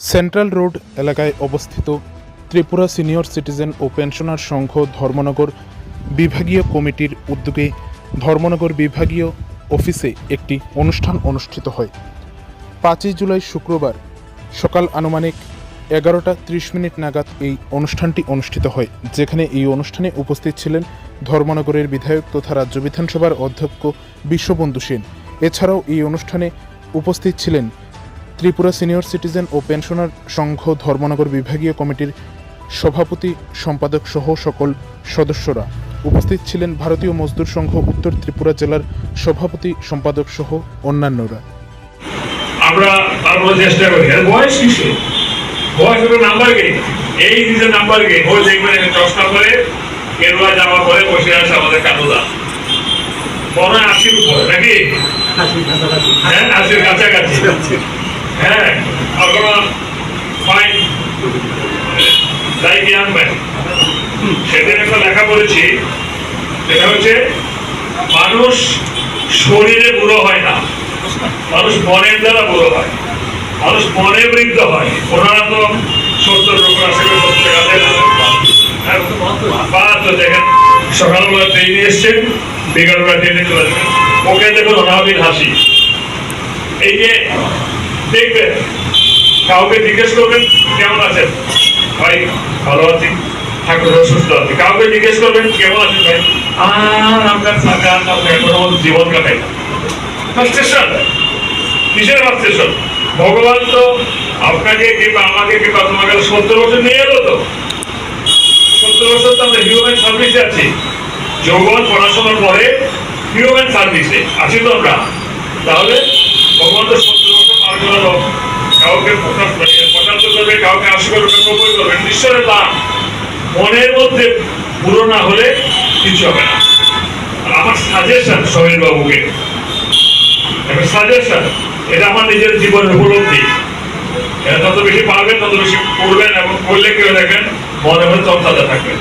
Central road এলাকায় অবস্থিত Tripura senior citizen ও পেনশনার সংঘ ধর্মনগর বিভাগীয় কমিটির উদ্যোগে ধর্মনগর বিভাগীয় অফিসে একটি অনুষ্ঠান অনুষ্ঠিত হয়। পাঁচই জুলাই শুক্রবার সকাল আনুমানিক এগারোটা ত্রিশ মিনিট নাগাদ এই অনুষ্ঠানটি অনুষ্ঠিত হয়, যেখানে এই অনুষ্ঠানে উপস্থিত ছিলেন ধর্মনগরের বিধায়ক তথা রাজ্য বিধানসভার অধ্যক্ষ বিশ্ববন্ধু সেন। এছাড়াও এই অনুষ্ঠানে উপস্থিত ছিলেন ত্রিপুরা সিনিয়র সিটিজেন ও পেনশনার সংঘ ধর্মনগর বিভাগীয় কমিটির সভাপতি সম্পাদক সহ সকল সদস্যরা উপস্থিত ছিলেন ভারতীয় মজদুর সংঘ উত্তর ত্রিপুরা জেলার সভাপতি সম্পাদক সহ অন্যান্যরা। আমরা তারপরে চেষ্টা করি। আর বয়স কিসে? বয়স হলো নাম্বার গেম এই যে নাম্বার গেম ওই দেখবেন চশমা করে কেরুয়া জামা পরে বসে আছে আমাদের মনে হয় আশির উপরে নাকি? হ্যাঁ আশির কাছাকাছি। হ্যাঁ আপনারা ফাইন লাইক ইয়াং ম্যান সেদিন একটা লেখা পড়েছি সেটা হচ্ছে, মানুষ শরীরে বুড়ো হয় না। মানুষ মনের দ্বারা বুড়ো হয়। মানুষ মনে বৃদ্ধ হয়। ওনারা তো সত্তর আসে সত্তর কাছে বাহাত্তর দেখেন। সকালবেলা ট্রেনে এসছেন, বিকালবেলা ট্রেনে চলে ওকে দেখুন অনাবিল হাসি। এই যে দেখবেন। কাউকে জিজ্ঞেস করবেন, কেমন আছেন? ভাই, ভালো আছি। ঠাকুর সুস্থ আছি। কাউকে জিজ্ঞেস করবেন, কেমন আছেন ভাই? আর থাকা আপনার জীবন কাটাই ফ্রাস্ট্রেশন কিসের ফ্রাস্ট্রেশন ভগবান তো আপনাকে কিংবা আমাকে কিংবা তোমাকে সত্তর বছর নিয়ে এলো তো। সত্তর বছর তো আমরা হিউম্যান সার্ভিসে আছি। যৌবন, পড়াশোনার পরে হিউম্যান সার্ভিসে আছি তো আমরা। তাহলে ভগবান তো সত্তর বছর পার করালো কাউকে পঁচাত্তর করবে কাউকে আশি করবে নব্বই করবে। ঈশ্বরের দান মনের মধ্যে পুরো না হলে কিছু হবে না। আমার সাজেশন সমীর বাবুকে সাজেশন এটা আমার নিজের জীবনের উপলব্ধি। যত বেশি পারবেন, তত বেশি করবেন এবং করলে কেউ দেখেন, মনে মনে তত্ত্বাতে থাকবেন।